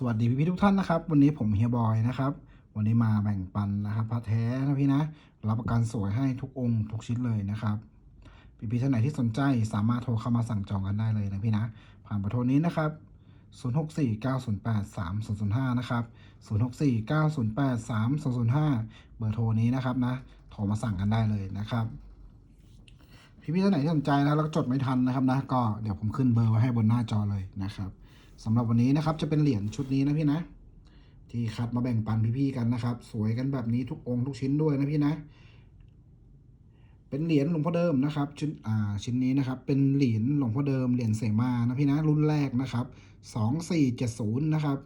สวัสดีพี่ๆทุกท่านนะครับ วันนี้ผมเฮียบอยนะครับ วันนี้มาแบ่งปันนะครับพระแท้นะพี่นะ รับประกันสวยให้ทุกองค์ทุกชิ้นเลยนะครับ พี่ๆท่านไหนที่สนใจสามารถโทรเข้ามาสั่งจองกันได้เลยนะพี่นะ ผ่านเบอร์โทรนี้นะครับ 0649083005 นะครับ 0649083005 เบอร์โทรนี้นะครับนะ โทรมาสั่งกันได้เลยนะครับ พี่ๆท่านไหนที่สนใจนะแล้วจดไม่ทันนะครับนะ ก็เดี๋ยวผมขึ้นเบอร์ไว้ให้บนหน้าจอเลยนะครับ สำหรับวันนี้นะครับจะเป็นเหรียญชุดนี้นะพี่นะ ที่คัดมาแบ่งปันพี่ๆกันนะครับ สวยกันแบบนี้ทุกองค์ทุกชิ้นด้วยนะพี่นะ เป็นเหรียญหลวงพ่อเดิมนะครับชิ้นอ่าชิ้นนี้นะครับ เป็นเหรียญหลวงพ่อเดิมเหรียญเสมานะพี่นะรุ่นแรกนะครับสองสี่เจ็ดศูนย์นะครับ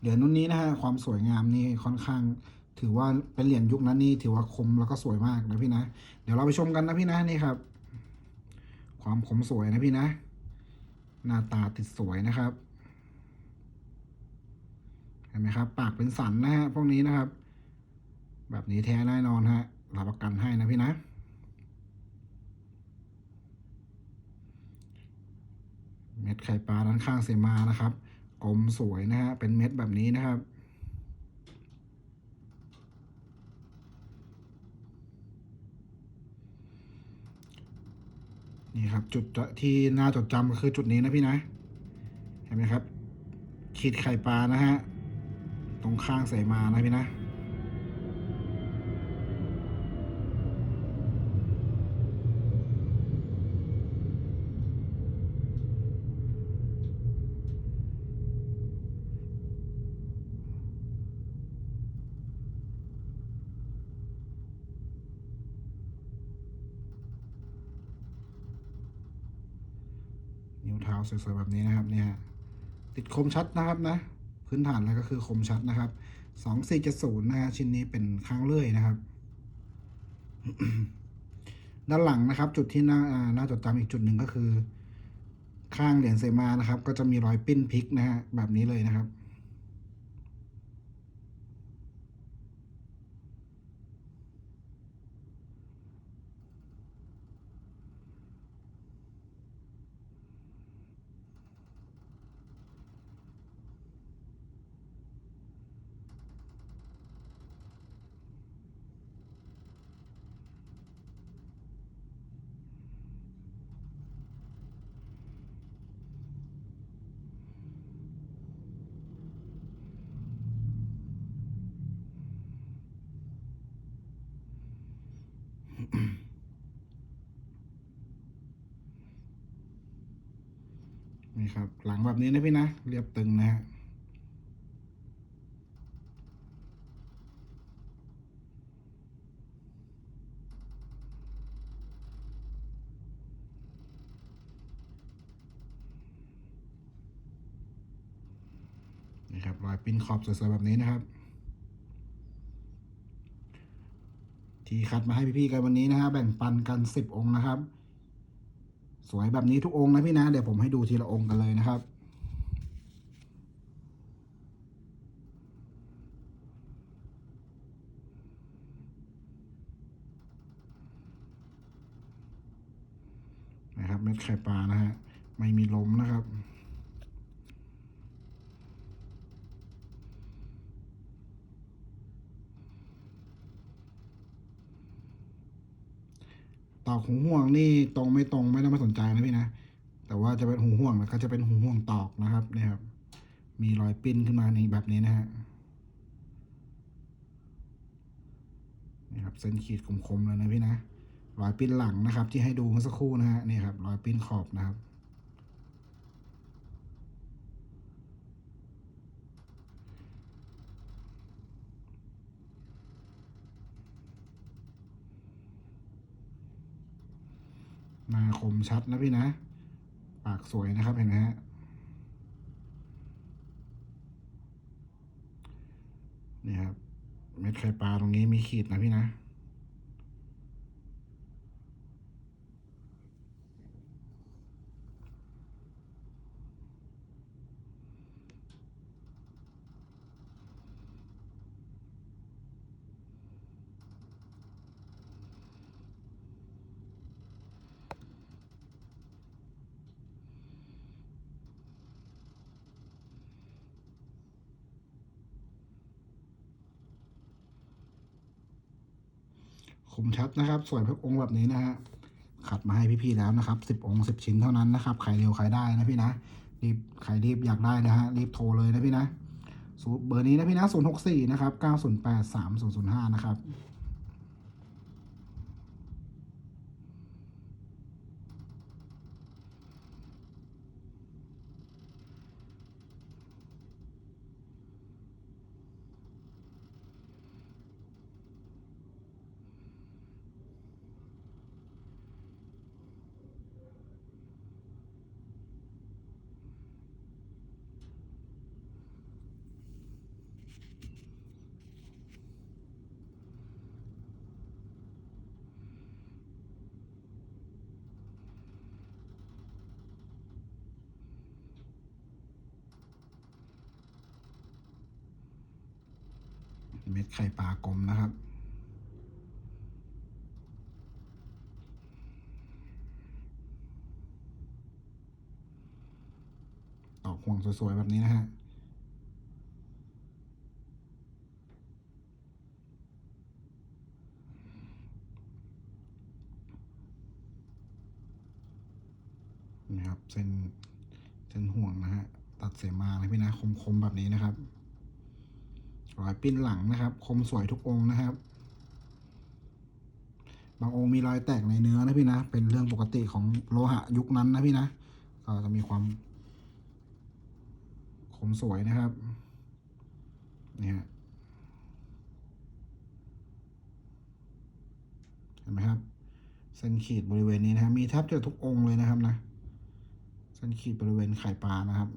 เหรียญรุ่นนี้นะฮะความสวยงามนี่ค่อนข้าง ถือว่าเป็นเหรียญยุคนั้นนี่ถือว่าคมแล้วก็สวยมากนะพี่นะ เดี๋ยวเราไปชมกันนะพี่นะนี่ครับ ความคมสวยนะพี่นะ หน้าตาติดสวยนะครับเห็นไหมครับ ปากเป็นสันนะฮะพวกนี้นะครับ แบบนี้แท้แน่นอนฮะรับประกันให้นะพี่นะเม็ดไข่ปลาด้านข้างเสมานะครับ กลมสวยนะฮะเป็นเม็ดแบบนี้นะครับ นี่ครับ จุดที่น่าจดจำก็คือจุดนี้นะพี่นะ เห็นไหมครับขีดไข่ปลานะฮะ ตรงข้างใส่มานะพี่นะ นิ้วเท้าสวยๆแบบนี้นะครับเนี่ยติดคมชัดนะครับนะ พื้นฐานแล้วก็คือคมชัดนะครับสองสี่เจ็ดศูนย์นะฮะชิ้นนี้เป็นข้างเลื่อยนะครับ ด้านหลังนะครับ จุดที่น่าน่าจดจำอีกจุดหนึ่งก็คือ ข้างเหรียญเซมานะครับ ก็จะมีรอยปิ้นพลิกนะฮะแบบนี้เลยนะครับ นี่ครับ หลังแบบนี้นะพี่นะ เรียบตึงนะฮะนี่ครับรอยปิ้นขอบสวยๆแบบนี้นะครับ ที่คัดมาให้พี่ๆกันวันนี้นะฮะแบ่งปันกันสิบองค์นะครับ สวยแบบนี้ทุกองค์นะพี่นะเดี๋ยวผมให้ดูทีละองค์กันเลยนะครับนะครับเม็ดไข่ปลานะฮะไม่มีลมนะครับ ตอหูห่วงนี่ตรงไม่ตรงไม่ต้องมาสนใจนะพี่นะ แต่ว่าจะเป็นหูห่วงแล้วก็จะเป็นหูห่วงตอกนะครับนี่ครับ มีรอยปิ้นขึ้นมาในแบบนี้นะฮะนี่ครับเส้นขีดคมๆเลยนะพี่นะรอยปิ้นหลังนะครับ ที่ให้ดูเมื่อสักครู่นะฮะนี่ครับรอยปิ้นขอบนะครับ มาคมชัดนะพี่นะ ปากสวยนะครับเห็นไหมฮะนี่ครับ เม็ดไข่ปลาตรงนี้มีขีดนะพี่นะ น คมชัดนะครับ สวยทุกองค์แบบนี้นะฮะขัดมาให้พี่ๆแล้วนะครับสิบองค์สิบชิ้นเท่านั้นนะครับใครเร็วใครได้นะพี่นะรีบใครรีบอยากได้นะฮะรีบโทรเลยนะพี่นะเบอร์นี้นะพี่นะศูนย์หกสี่นะครับเก้าศูนย์แปดสามศูนย์ศูนย์ห้านะครับ ดไข่ปลากลมนะครับ ตอกห่วงสวยๆ แบบนี้นะฮะนี่ครับเส้นเส้นห่วงนะฮะ ตัดเสมานะพี่นะคมๆแบบนี้นะครับ รอยปิ้นหลังนะครับ คมสวยทุกองค์นะครับ บางองค์มีรอยแตกในเนื้อนะพี่นะ เป็นเรื่องปกติของโลหะยุคนั้นนะพี่นะ ก็จะมีความคมสวยนะครับ นี่ฮะ เห็นไหมครับ เส้นขีดบริเวณนี้นะครับ มีแทบจะทุกองค์เลยนะครับนะ เส้นขีดบริเวณไข่ปลานะครับ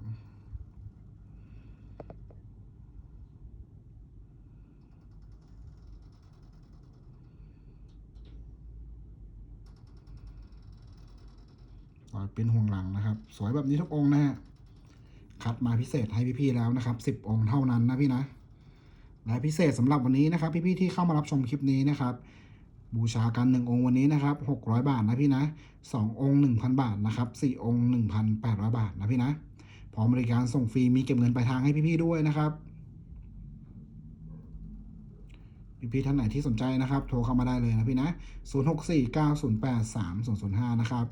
เป็นห่วงหลังนะครับ สวยแบบนี้ทุกองค์นะฮะคัดมาพิเศษให้พี่ๆแล้วนะครับสิบองค์เท่านั้นนะพี่นะ และพิเศษสำหรับวันนี้นะครับ พี่ๆที่เข้ามารับชมคลิปนี้นะครับ บูชากันหนึ่งองค์วันนี้นะครับหกร้อยบาทนะพี่นะสององค์หนึ่งพันบาทนะครับสี่องค์หนึ่งพันแปดร้อยบาทนะพี่นะพร้อมบริการส่งฟรีมีเก็บเงินปลายทางให้พี่ๆด้วยนะครับพี่ๆท่านไหนที่สนใจนะครับ โทรเข้ามาได้เลยนะพี่นะศูนย์หกสี่เก้าศูนย์แปดสามศูนย์ศูนย์ห้านะครับ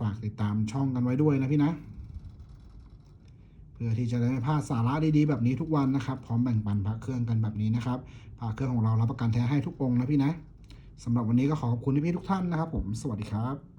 ฝากติดตามช่องกันไว้ด้วยนะพี่นะ เพื่อที่จะได้ไม่พลาดสาระดีๆแบบนี้ทุกวันนะครับ พร้อมแบ่งปันพระเครื่องกันแบบนี้นะครับพระเครื่องของเรารับประกันแท้ให้ทุกองค์นะพี่นะสำหรับวันนี้ก็ขอขอบคุณพี่ๆทุกท่านนะครับ ผม สวัสดีครับ